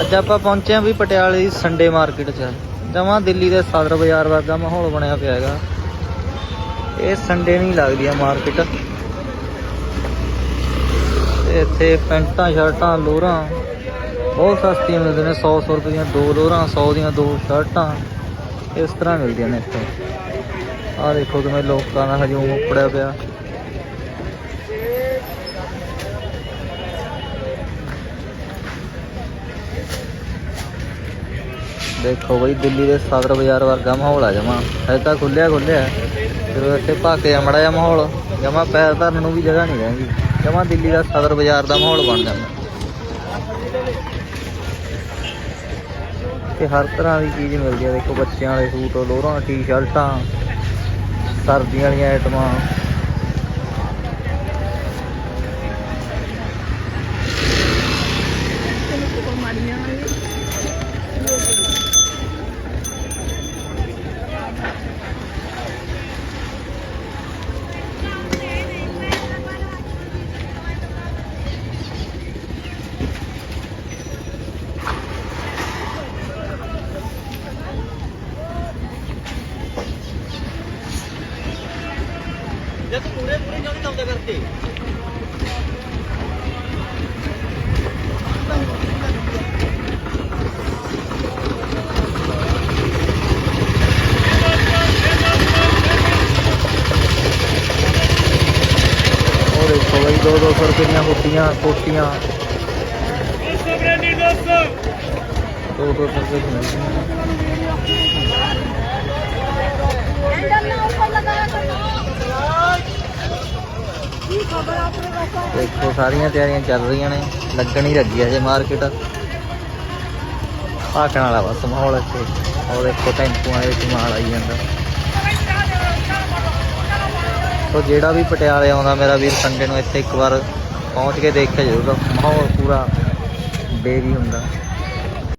ਅੱਜ ਆਪਾਂ ਪਹੁੰਚੇ ਆਂ ਵੀ ਪਟਿਆਲੇ ਦੀ ਸੰਡੇ ਮਾਰਕੀਟ 'ਚ। ਜਮਾਂ ਦਿੱਲੀ ਦੇ ਸਦਰ ਬਾਜ਼ਾਰ ਵਰਗਾ ਮਾਹੌਲ ਬਣਿਆ ਪਿਆ ਹੈਗਾ। ਇਹ ਸੰਡੇ ਨਹੀਂ ਲੱਗਦੀ ਆ ਮਾਰਕੀਟ ਇੱਥੇ ਪੈਂਟਾਂ, ਸ਼ਰਟਾਂ, ਲੋਰਾਂ ਬਹੁਤ ਸਸਤੀਆਂ ਮਿਲਦੀਆਂ ਨੇ 100 100 ਰੁਪਏ ਦੀਆਂ ਦੋ ਲੋਰਾਂ 100 ਦੀਆਂ ਦੋ ਸ਼ਰਟਾਂ। ਇਸ ਤਰ੍ਹਾਂ ਮਿਲਦੀਆਂ ਨੇ ਇੱਥੇ। ਆਹ ਦੇਖੋ ਕਿਵੇਂ ਲੋਕਾਂ ਦਾ ਹਜੂਮ ਉੱਪੜਿਆ ਪਿਆ। ਦੇਖੋ ਬਈ, ਦਿੱਲੀ ਦੇ ਸਦਰ ਬਾਜ਼ਾਰ ਵਰਗਾ ਮਾਹੌਲ ਆ ਜਮਾ। ਹੈ ਤਾਂ ਖੁੱਲਿਆ ਖੁੱਲਿਆ ਜਦੋਂ ਇੱਥੇ ਭਾਕੇ ਜਾ ਮੜਾ ਜਿਹਾ ਮਾਹੌਲ। ਜਮਾ ਪੈਰ ਧਰਨ ਨੂੰ ਵੀ ਜਗ੍ਹਾ ਨਹੀਂ ਰਹਿੰਦੀ। ਜਮਾ ਦਿੱਲੀ ਦਾ ਸਦਰ ਬਾਜ਼ਾਰ ਦਾ ਮਾਹੌਲ ਬਣ ਜਾਂਦਾ। ਤੇ ਹਰ ਤਰ੍ਹਾਂ ਦੀ ਚੀਜ਼ ਮਿਲਦੀ ਹੈ ਦੇਖੋ ਬੱਚਿਆਂ ਵਾਲੇ ਸੂਟ ਲੋਰਾਂ ਟੀ-ਸ਼ਰਟਾਂ, ਸਰਦੀਆਂ ਵਾਲੀਆਂ ਆਈਟਮਾਂ ਜੇ ਤੂੰ ਪੂਰੇ ਪੂਰੇ ਕਿਉਂ ਨਹੀਂ ਲਾਉਂਦਾ ਕਰਕੇ ਉਹ ਦੇਖੋ ਬਈ 2 200 ਰੁਪਏ ਦੀਆਂ ਹੁੱਡੀਆਂ ਕੋਟੀਆਂ ਦੇਖੋ, ਸਾਰੀਆਂ ਤਿਆਰੀਆਂ ਚੱਲ ਰਹੀਆਂ ਨੇ। ਲੱਗਣ ਹੀ ਲੱਗੀ ਆ ਮਾਰਕੀਟ ਆਕਣ ਵਾਲਾ ਬਸ ਮਾਹੌਲ ਇੱਥੇ। ਉਹ ਦੇਖੋ, ਟੈਂਪੂਆਂ ਦੇ ਵਿੱਚ ਮਾਲ ਆਈ ਜਾਂਦਾ। ਸੋ ਜਿਹੜਾ ਵੀ ਪਟਿਆਲੇ ਆਉਂਦਾ, ਮੇਰਾ ਵੀਰ ਸੰਡੇ ਨੂੰ ਇੱਥੇ ਇੱਕ ਵਾਰ ਪਹੁੰਚ ਕੇ ਦੇਖਿਆ ਜ਼ਰੂਰ ਮਾਹੌਲ ਪੂਰਾ ਬੇਰੀ ਹੁੰਦਾ।